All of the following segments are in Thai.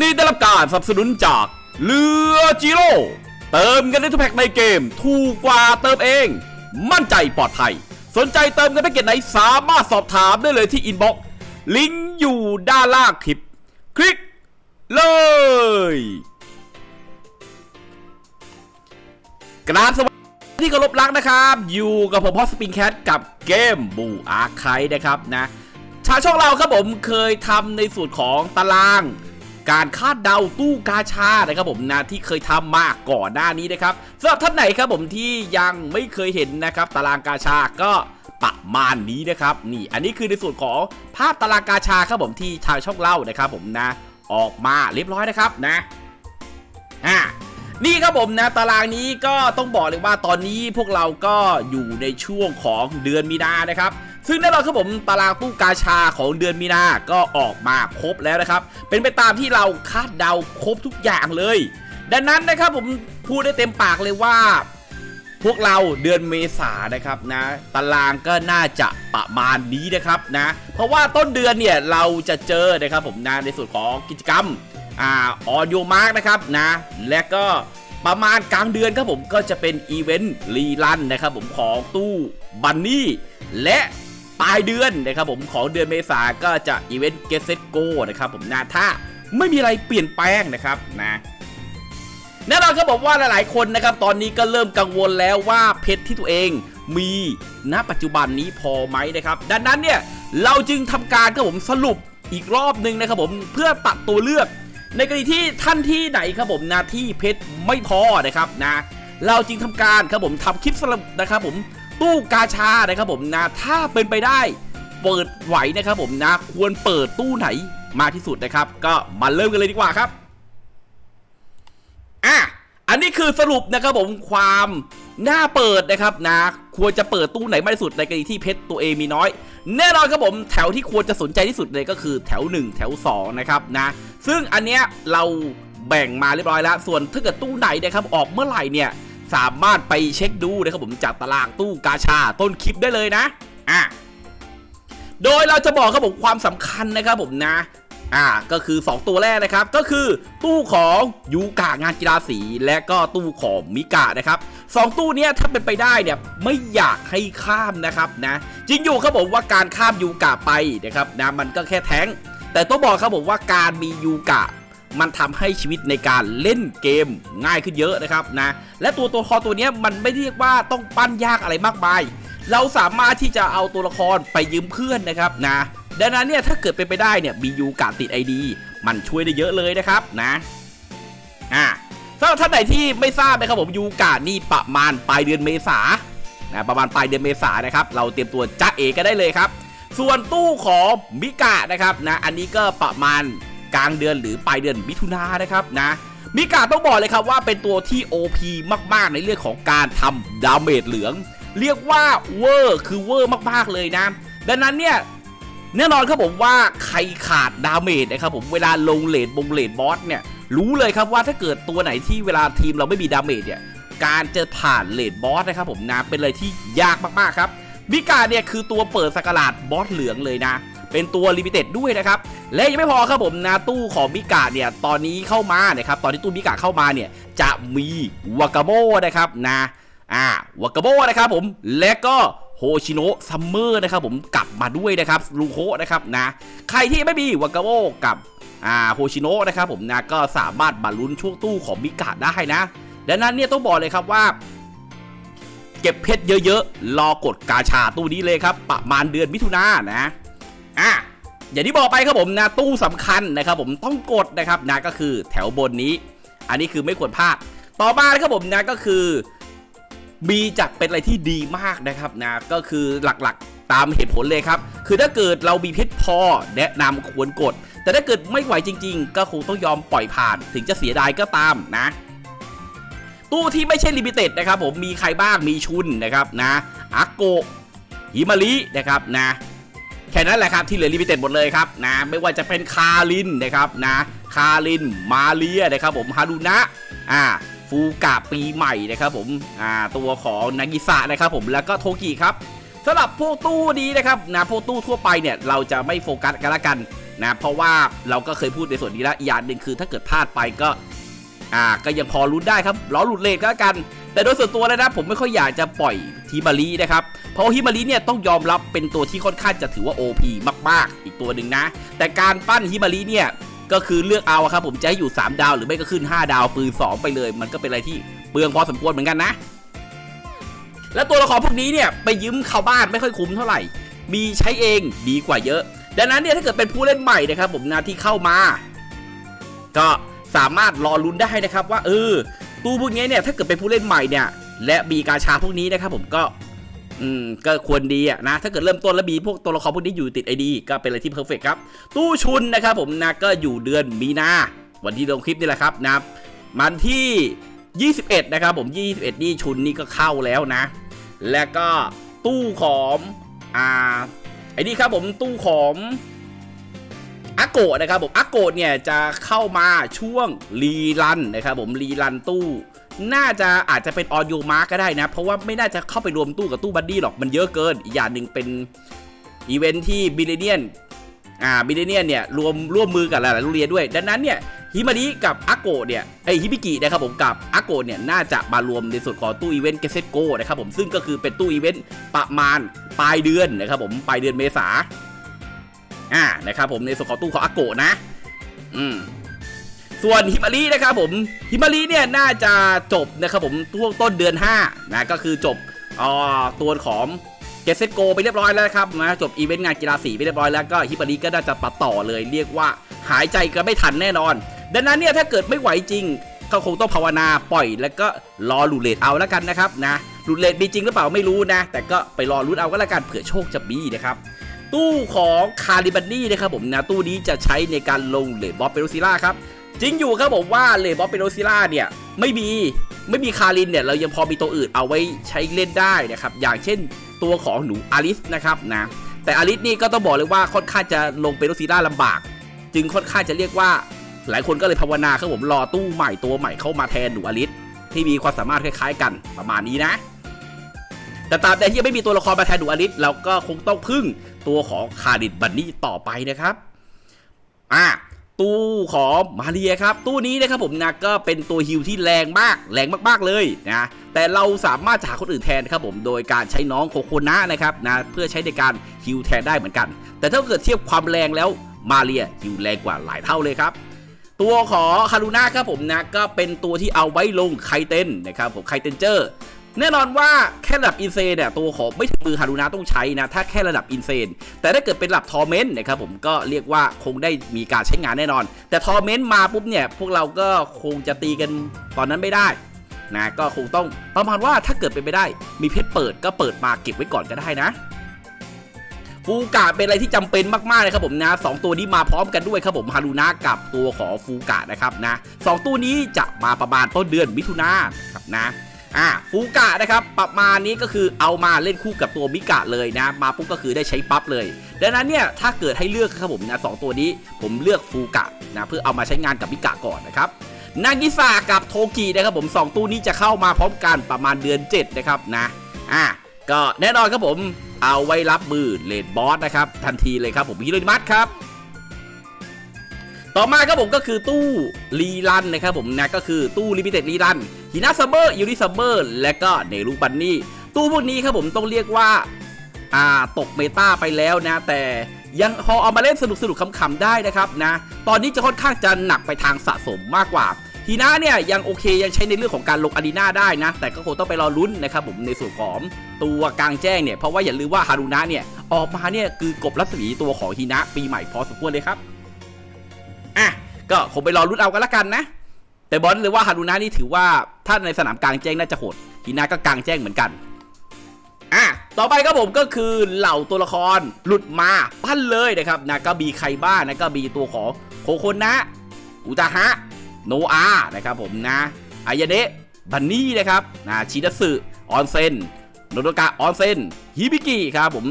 นี้ได้รับการสนับสนุนจากเรือจิโร่เติมเงินในทุกแพ็กในเกม ถูกกว่าเติมเอง มั่นใจปลอดภัย สนใจเติมเงินแพ็กเกจไหนสามารถสอบถามได้เลยที่อินบ็อกซ์ลิงก์อยู่ด้านล่างคลิป คลิกเลยกราบสวัสดีที่เคารพรักนะครับ อยู่กับผมพอสปริงแคทกับเกมบูอาร์ไคนะครับนะชาช่องเราครับผมเคยทำในส่วนของตาราง การคาดเดาตู้กาชานะครับผมนะที่เคยทำมาก่อนหน้านี้นะครับสำหรับท่านไหนครับผมที่ยังไม่เคยเห็นนะครับตารางกาชาก็ประมาณนี้นะครับนี่อันนี้คือในส่วนของภาพตารางกาชาครับผมที่ทางช่องเล่านะครับผมนะออกมาเรียบร้อยนะครับนะอ่านี่ครับผมนะตารางนี้ก็ต้องบอกเลยว่าตอนนี้พวกเราก็อยู่ในช่วงของเดือนมีนานะครับ ซึ่งแน่นอนครับผมตารางตู้กาชาของเดือนมีนาก็ออกมาครบแล้วนะครับ เป็นไปตามที่เราคาดเดาครบทุกอย่างเลย ดังนั้นนะครับผมพูดได้เต็มปากเลยว่า พวกเราเดือนเมษานะครับนะ ตารางก็น่าจะประมาณนี้นะครับนะ เพราะว่าต้นเดือนเนี่ยเราจะเจอนะครับผมนะในส่วนของกิจกรรมอ่าออดิโอมาร์กนะครับนะ และก็ประมาณกลางเดือนครับผมก็จะเป็นอีเวนต์รีลันนะครับผมของตู้บันนี่และ ปลายเดือนนะครับผมของเดือนเมษาก็จะอีเวนต์เกสเซตโกนะครับผมนะถ้าไม่มีอะไรเปลี่ยนแปลงนะครับนะแน่นอนครับอกว่าหลายๆคนนะครับตอนนี้ก็เริ่มกังวลแล้วว่าเพชรที่ตัวเองมีณปัจจุบันนี้พอไหมนะครับดังนั้นเนี่ยเราจึงทำการครับผมสรุปอีกรอบหนึ่งนะครับผมเพื่อตัดตัวเลือก ในกรณีที่ท่านที่ไหนครับผมนะที่เพชรไม่พอนะครับนะเราจึงทำการครับผมทำคลิปสรุปนะครับผม ตู้กาชานะครับผมนะถ้าเป็นไปได้เปิดไหวนะครับผมนะควรเปิดตู้ไหนมากที่สุดนะครับ ก็มาเริ่มกันเลยดีกว่าครับอะอันนี้คือสรุปนะครับผมความน่าเปิดนะครับนะควรจะเปิดตู้ไหนมากที่สุดในกรณีที่เพชรตัวเองมีน้อย แน่นอนครับผมแถวที่ควรจะสนใจที่สุดเลยก็คือแถว 1 แถว 2 นะครับนะซึ่งอันเนี้ยเราแบ่งมาเรียบร้อยแล้ว ส่วนถ้าเกิดตู้ไหนนะครับออกเมื่อไหร่เนี่ย สามารถไปเช็คดูนะครับผมจากตารางตู้กาชาต้นคลิปได้เลยนะอะโดยเราจะบอกครับผมความสำคัญนะครับผมนะอ่าก็คือ 2 ตัวแรกนะครับ ก็คือตู้ของยูกะงานกีฬาสี และก็ตู้ของมิกะนะครับสองตู้เนี้ยถ้าเป็นไปได้เนี่ยไม่อยากให้ข้ามนะครับนะจริงอยู่ครับผมว่าการข้ามยูกะไปนะครับนะมันก็แค่แท้ง แต่ต้องบอกครับผมว่าการมียูกะ มันทำให้ชีวิตในการเล่นเกมง่ายขึ้นเยอะนะครับนะและตัวตัวละครตัวเนี้ยมันไม่เรียกว่าต้องปั้นยากอะไรมากมาย เราสามารถที่จะเอาตัวละครไปยืมเพื่อนนะครับนะดังนั้นเนี่ยถ้าเกิดเป็นไปได้เนี่ยมียูกะติด ID มันช่วยได้เยอะเลยนะครับนะอ่าสำหรับท่านไหนที่ไม่ทราบนะครับผมยูกะนี่ประมาณปลายเดือนเมษานะประมาณปลายเดือนเมษานะครับเราเตรียมตัวจ้าเอก็ได้เลยครับ ส่วนตู้ของมิกะนะครับนะอันนี้ก็ประมาณ กลางเดือนหรือปลายเดือนมิถุนายนนะครับนะมิกะต้องบอกเลยครับว่าเป็นตัวที่ OP มากๆ ในเรื่องของการทำดาเมจเหลือง เรียกว่าเวอร์คือเวอร์มากๆเลยนะ ดังนั้นเนี่ยแน่นอนครับผมว่าใครขาดดาเมจนะครับผมเวลาลงเลดบงเลดบอสเนี่ยรู้เลยครับว่าถ้าเกิดตัวไหนที่เวลาทีมเราไม่มีดาเมจเนี่ยการจะผ่านเลดบอสนะครับผมนะเป็นอะไรที่ยากมากๆครับมิกาเนี่ยคือตัวเปิดสกราดบอสเหลืองเลยนะ เป็นตัวลิมิเต็ดด้วยนะครับและยังไม่พอครับผมนะตู้ของมิกาเนี่ยตอนนี้เข้ามานะครับตอนที่ตู้มิกาเข้ามาเนี่ยจะมีวากาโมนะครับนะอ่าวากาโบนะครับผมและก็โฮชิโนะซัมเมอร์นะครับผมกลับมาด้วยนะครับลูโคนะครับนะใครที่ไม่มีวากาโบกับอ่าโฮชิโนะนะครับผมนะก็สามารถบรรลุนช่วงตู้ของมิกะได้นะดังนั้นเนี่ยต้องบอกเลยครับว่า เก็บเพชรเยอะๆ รอกดกาชาตู้นี้เลยครับ ประมาณเดือนมิถุนายนนะ อะอย่างที่บอกไปครับผมนะตู้สำคัญนะครับผมต้องกดนะครับนะก็คือแถวบนนี้ อันนี้คือไม่ควรพลาด ต่อมานะครับผมนะก็คือบีจะเป็นอะไรที่ดีมากนะครับนะก็คือหลักๆตามเหตุผลเลยครับ คือถ้าเกิดเรามีเพชรพอแนะนำควรกด แต่ถ้าเกิดไม่ไหวจริง ๆ ก็คงต้องยอมปล่อยผ่าน ถึงจะเสียดายก็ตามนะ ตู้ที่ไม่ใช่ลิมิเต็ดนะครับผมมีใครบ้างมีชุนนะครับนะอาโกฮิมารินะครับนะ ค่นั้นแหละครับที่เหลือลิมิเต็ดหมดเลยครับนะไม่ว่าจะเป็นคารินนะครับนะคารินมาเลียนะครับผมฮารุนะอ่าฟูกะปีใหม่นะครับผมอ่าตัวของนากิสะนะครับผมแล้วก็โทกิครับสำหรับพวกตู้นี้นะครับนะพวกตู้ทั่วไปเนี่ยเราจะไม่โฟกัสกันละกันนะเพราะว่าเราก็เคยพูดในส่วนนี้แล้วอย่างหนึ่งคือถ้าเกิดพลาดไปก็อ่าก็ยังพอรุ้นได้ครับล้อหลุดเลทก็แล้วกัน แต่โดยส่วนตัวแล้วนะผมไม่ค่อยอยากจะปล่อยฮิมารีนะครับ เพราะฮิมารีเนี่ยต้องยอมรับเป็นตัวที่ค่อนข้างจะถือว่า OP มากๆ อีกตัวหนึ่งนะ แต่การปั้นฮิมารีเนี่ยก็คือเลือกเอาครับผมจะให้อยู่ 3 ดาวหรือไม่ก็ขึ้น 5 ดาวปืน 2 ไปเลย มันก็เป็นอะไรที่เปลืองพอสมควรเหมือนกันนะ และตัวละครพวกนี้เนี่ยไปยืมเข้าบ้านไม่ค่อยคุ้มเท่าไหร่ มีใช้เองดีกว่าเยอะ ดังนั้นเนี่ยถ้าเกิดเป็นผู้เล่นใหม่นะครับผมนะที่เข้ามา ก็สามารถรอลุ้นได้นะครับว่าเออ ตู้พวกนี้เนี่ยถ้าเกิดเป็นผู้เล่นใหม่เนี่ยและมีกาชาพวกนี้นะครับผมก็อืมก็ควรดีอะนะถ้าเกิดเริ่มต้นแล้วมีพวกตัวละครพวกนี้อยู่ติดไอดีก็เป็นอะไรที่เพอร์เฟกครับ ตู้ชุนนะครับผมนะก็อยู่เดือนมีนาวันที่ลงคลิปนี่แหละครับนะมันที่ 21 นะครับผม 21 นี่ชุนนี่ก็เข้าแล้วนะ แล้วก็ตู้ของอ่าไอ้นี่ครับผมตู้ของ อาโกะนะครับผมอาโกะเนี่ยจะเข้ามาช่วงรีรันนะครับผมรีรันตู้ น่าจะอาจจะเป็นออดิโอมาร์ก็ได้นะ เพราะว่าไม่น่าจะเข้าไปรวมตู้กับตู้บัดดี้หรอกมันเยอะเกิน อีกอย่างหนึ่งเป็นอีเวนท์ที่บิลเลเนียนอ่าบิลเลเนียนเนี่ยรวมร่วมมือกับหลายๆโรงเรียนด้วย ดังนั้นเนี่ยฮิมาริกับอาโกะเนี่ยไอฮิบิกินะครับผมกับอาโกะเนี่ยน่าจะมารวมในส่วนของตู้อีเวนต์เกษตโกนะครับผมซึ่งก็คือเป็นตู้อีเวนต์ประมาณปลายเดือนนะครับผมปลายเดือนเมษา อ่านะครับผมในส่วนของตู้ของอาโกะนะ อืมส่วนฮิมารีนะครับผมฮิมารีเนี่ยน่าจะจบนะครับผมช่วงต้นเดือน5นะก็คือจบอ่อตัวของเกสเซโกไปเรียบร้อยแล้วครับนะจบอีเวนต์งานกีฬาสีไปเรียบร้อยแล้วก็ฮิมารีก็น่าจะปัดต่อเลยเรียกว่าหายใจก็ไม่ทันแน่นอน ดังนั้นเนี่ยถ้าเกิดไม่ไหวจริง ก็คงต้องภาวนาปล่อยแล้วก็รอลูเลตเอาแล้วกันนะครับนะลูเลตมีจริงหรือเปล่าไม่รู้นะ แต่ก็ไปรอรุ้นเอาก็แล้วกันเผื่อโชคจะมีนะครับ ตู้ของคาริบันนี่นะครับผมนะตู้นี้จะใช้ในการลงเลดบอสเปโรซิล่าครับจริงอยู่ครับผมว่าเลดบอสเปโรซิล่าเนี่ยไม่มีไม่มีคารินเนี่ยเรายังพอมีตัวอื่นเอาไว้ใช้เล่นได้นะครับอย่างเช่นตัวของหนูอลิสนะครับนะแต่อลิสนี่ก็ต้องบอกเลยว่าค่อนข้างจะลงเปโรซิล่าลำบาก จึงค่อนข้างจะเรียกว่า หลายคนก็เลยภาวนาครับผมรอตู้ใหม่ตัวใหม่เข้ามาแทนหนูอลิสที่มีความสามารถคล้ายๆกันประมาณนี้นะแต่ตามใดที่ไม่มีตัวละครมาแทนดูอลิสเราก็คงต้องพึ่ง ตัวของคาริดบันนี่ต่อไปนะครับอะตู้ของมาเรียครับ ตู้นี้นะครับผมนะก็เป็นตัวฮิวที่แรงมากแรงมากๆเลยนะแต่เราสามารถจะหาคนอื่นแทนครับผมโดยการใช้น้องโคโคนะนะครับนะเพื่อใช้ในการฮิวแทนได้เหมือนกัน แต่ถ้าเกิดเทียบความแรงแล้วมาเรียฮิวแรงกว่าหลายเท่าเลยครับ ตัวของคารุน่าครับผมนะก็เป็นตัวที่เอาไว้ลงไคเทนนะครับผมไคเทนเจอร์ แน่นอนว่าแค่ระดับอินเซนเนี่ยตัวของไม่ถึงมือฮารุนะต้องใช้นะ ถ้าแค่ระดับอินเซนแต่ถ้าเกิดเป็นระดับทอร์เมนต์นะครับผมก็เรียกว่าคงได้มีการใช้งานแน่นอน แต่ทอร์เมนต์มาปุ๊บเนี่ยพวกเราก็คงจะตีกันตอนนั้นไม่ได้นะก็คงต้องประมาณว่าถ้าเกิดเป็นไปได้ มีเพชรเปิดก็เปิดมาเก็บไว้ก่อนก็ได้นะฟูกะเป็นอะไรที่จำเป็นมากๆเลยครับผมนะสองตัวนี้มาพร้อมกันด้วยครับผมฮารุนะกับตัวของฟูกะนะครับนะสองตัวนี้จะมาประมาณต้นเดือนมิถุนายนครับนะ อ่าฟูกะนะครับประมาณนี้ก็คือเอามาเล่นคู่กับตัวมิกะเลยนะ มาปุ๊บก็คือได้ใช้ปั๊บเลย ดังนั้นเนี่ยถ้าเกิดให้เลือกครับผมนะสองตัวนี้ผมเลือกฟูกะนะเพื่อเอามาใช้งานกับมิกะก่อนนะครับนากิสากับโทกินะครับผมสองตู้นี้จะเข้ามาพร้อมกันประมาณเดือน 7 นะครับนะอ่าก็แน่นอนครับผมเอาไว้รับมือเลดบอสนะครับ ทันทีเลยครับผมฮิโรนิมัสครับ ต่อมาครับผมก็คือตู้รีรันนะครับผมนะก็คือตู้ลิมิเต็ดรีรันฮินาซัมเมอร์ยูริซัมเมอร์และก็เนรูบันนี่ตู้พวกนี้ครับผมต้องเรียกว่าอ่าตกเมตาไปแล้วนะ แต่ยังพอเอามาเล่นสนุกสนุกๆขำๆได้นะครับนะ ตอนนี้จะค่อนข้างจะหนักไปทางสะสมมากกว่าฮีน่าเนี่ยยังโอเคยังใช้ในเรื่องของการลงอารีนาได้นะ แต่ก็คงต้องไปรอลุ้นนะครับผมในส่วนของตัวกลางแจ้งเนี่ย เพราะว่าอย่าลืมว่าฮารุนะเนี่ย ออกมาเนี่ยคือกบรัศมีตัวของฮีนะปีใหม่พอสมควรเลยครับ ก็คงไปรอรุ่นเอากันละกันนะ แต่บอลเลยว่าฮารุนะนี่ถือว่าถ้าในสนามกลางแจ้งน่าจะโหดฮีนาก็กลางแจ้งเหมือนกันอะต่อไปครับผมก็คือเหล่าตัวละครหลุดมาปั้นเลยนะครับนะก็มีใครบ้างนะก็มีตัวของโคโคนะ อุตาฮะ โนอานะครับผมนะอายาเนะบันนี่นะครับนะชิดัสึออนเซนโนโดกะออนเซนฮิบิกิครับผม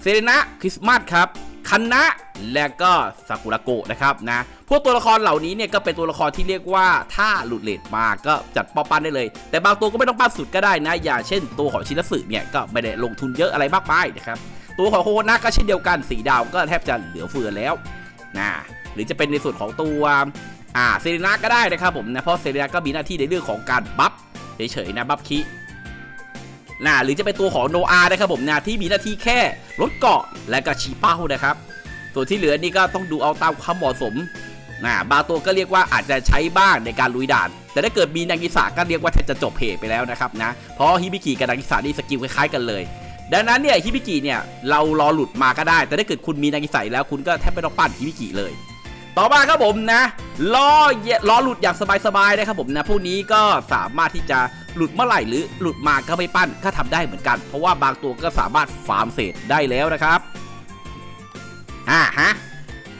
เซเรนะคริสต์มาสครับ คันนะและก็ซากุระโกะนะครับนะพวกตัวละครเหล่านี้เนี่ยก็เป็นตัวละครที่เรียกว่าถ้าหลุดเลทมาก็จัดปอปั้นได้เลย แต่บางตัวก็ไม่ต้องปั้นสุดก็ได้นะ อย่างเช่น ตัวของชินสึเนี่ยก็ไม่ได้ลงทุนเยอะอะไรมากมายนะครับตัวของโคโนะก็เช่นเดียวกันสีดาวก็แทบจะเหลือเฟือแล้วนะหรือจะเป็นในส่วนของตัวอ่าเซเรนาก็ได้นะครับผมนะเพราะเซเรนาก็มีหน้าที่ในเรื่องของการบัฟเฉยๆนะบัฟคิ นะหรือจะเป็นตัวของโนอานะครับผมนะที่มีหน้าที่แค่ลดเกาะและก็ชี้เป้านะครับส่วนที่เหลือนี่ก็ต้องดูเอาตามความเหมาะสมนะบางตัวก็เรียกว่าอาจจะใช้บ้างในการลุยด่าน แต่ถ้าเกิดมีนางิสาก็เรียกว่าแทบจะจบเพจไปแล้วนะครับนะเพราะฮิบิกิกับนางิสานี่สกิลคล้ายๆกันเลย ดังนั้นเนี่ยฮิบิกิเนี่ยเรารอหลุดมาก็ได้ แต่ถ้าเกิดคุณมีนางิสาแล้วคุณก็แทบไม่ต้องปั้นฮิบิกิเลย ต่อมาครับผมนะรอรอหลุดอย่างสบายๆนะครับผมนะพวกนี้ก็สามารถที่จะ หลุดเมื่อไหร่หรือหลุดมาก็ไม่ปั้นก็ทำได้เหมือนกัน เพราะว่าบางตัวก็สามารถฟาร์มเศษได้แล้วนะครับอ่าฮะ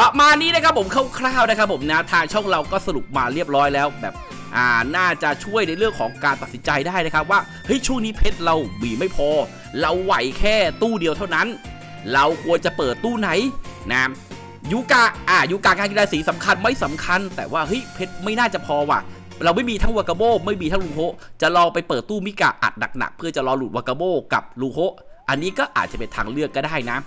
ประมาณนี้นะครับผมคร่าวๆนะครับผมนะทางช่องเราก็สรุปมาเรียบร้อยแล้วแบบอ่าน่าจะช่วยในเรื่องของการตัดสินใจได้นะครับว่าเฮ้ยช่วงนี้เพชรเราบีไม่พอ เราไหวแค่ตู้เดียวเท่านั้น เราควรจะเปิดตู้ไหนนะยูกะอ่ายูกะการกีฬาสีสำคัญไม่สำคัญ แต่ว่าเฮ้ยเพชรไม่น่าจะพอว่ะ เราไม่มีทั้งวากาโบไม่มีทั้งลูโฮจะลองไปเปิดตู้มิกะอัดหนักๆเพื่อจะรอหลุดวากาโบกับลูโฮอันนี้ก็อาจจะเป็นทางเลือกก็ได้นะ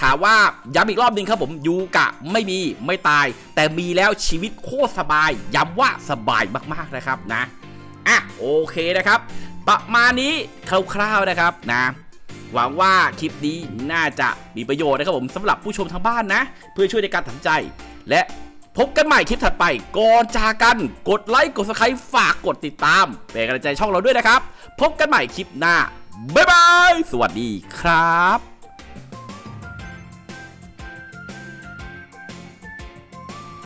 ถามว่าย้ำอีกรอบนึงครับผมยูกะไม่มีไม่ตาย แต่มีแล้วชีวิตโคตรสบาย ย้ำว่าสบายมากๆนะครับนะอะโอเคนะครับ ประมาณนี้คร่าวๆนะครับนะหวังว่าคลิปนี้น่าจะมีประโยชน์นะครับผมสำหรับผู้ชมทางบ้านนะ เพื่อช่วยในการตัดสินใจ และ พบกันใหม่คลิปถัดไปก่อนจากกันกดไลค์กดสไครต์ฝากกดติดตามเป็นกำลังใจช่องเราด้วยนะครับ พบกันใหม่คลิปหน้าบ๊ายบาย สวัสดีครับ